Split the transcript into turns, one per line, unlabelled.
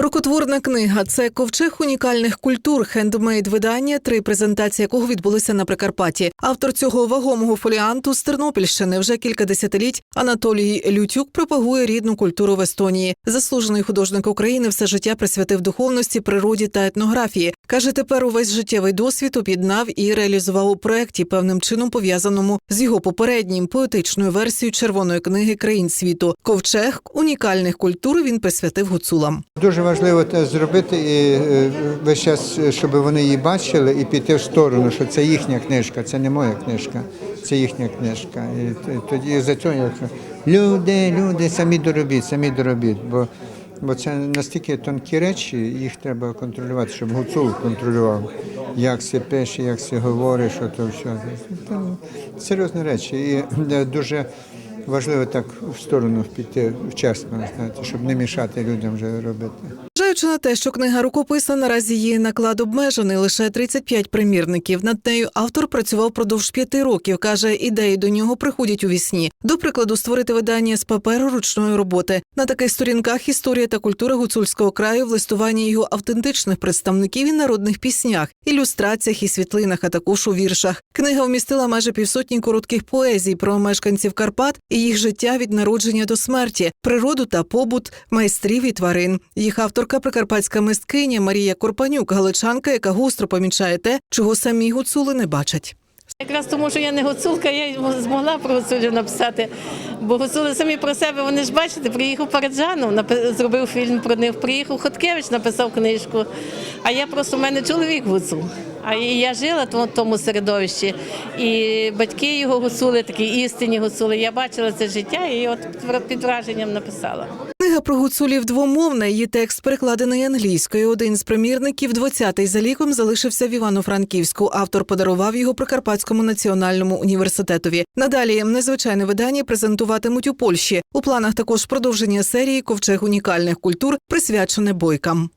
Рукотворна книга це ковчег унікальних культур, хендмейд видання, три презентації якого відбулися на Прикарпатті. Автор цього вагомого фоліанту з Тернопільщини вже кілька десятиліть Анатолій Лютюк пропагує рідну культуру в Естонії. Заслужений художник України все життя присвятив духовності, природі та етнографії. каже, тепер увесь життєвий досвід об'єднав і реалізував у проєкті, певним чином пов'язаному з його попереднім поетичною версією червоної книги країн світу. Ковчег унікальних культур він присвятив гуцулам.
Дуже важливо те зробити і е, весь час, щоб вони її бачили і піти в сторону, що це їхня книжка, це не моя книжка, це їхня книжка. І тоді за цього я кажу, люди, люди, самі доробіть, самі доробіть. Бо, бо це настільки тонкі речі, їх треба контролювати, щоб гуцул контролював, як це пише, як це говорить, що то все. Це серйозні речі. І е, дуже важливо так в сторону піти вчасно, знаєте, щоб не мішати людям вже робити.
Зважаючи на те, що книга рукописна, наразі її наклад обмежений лише 35 примірників. Над нею автор працював продовж п'яти років. каже, ідеї до нього приходять у вісні. До прикладу, створити видання з паперу ручної роботи. На таких сторінках історія та культура гуцульського краю в листуванні його автентичних представників і народних піснях, ілюстраціях і світлинах, а також у віршах. Книга вмістила майже півсотні коротких поезій про мешканців Карпат і їх життя від народження до смерті, природу та побут, майстрів і тварин. Їх авторка прикарпатська мисткиня Марія Корпанюк, галичанка, яка гостро помічає те, чого самі гуцули не бачать.
Якраз тому, що я не гуцулка, я змогла про гуцулів написати. Бо гуцули самі про себе, вони ж бачите, приїхав Параджанов, зробив фільм про них, приїхав Хоткевич, написав книжку. А я просто в мене чоловік гуцул. А я жила в тому середовищі. І батьки його гуцули, такі істинні гуцули. Я бачила це життя і от під враженням написала.
Книга про гуцулів двомовна. Її текст перекладений англійською. Один з примірників, 20-й за ліком, залишився в Івано-Франківську. Автор подарував його Прикарпатському національному університетові. Надалі незвичайне видання презентуватимуть у Польщі. У планах також продовження серії ковчег унікальних культур, присвячене бойкам.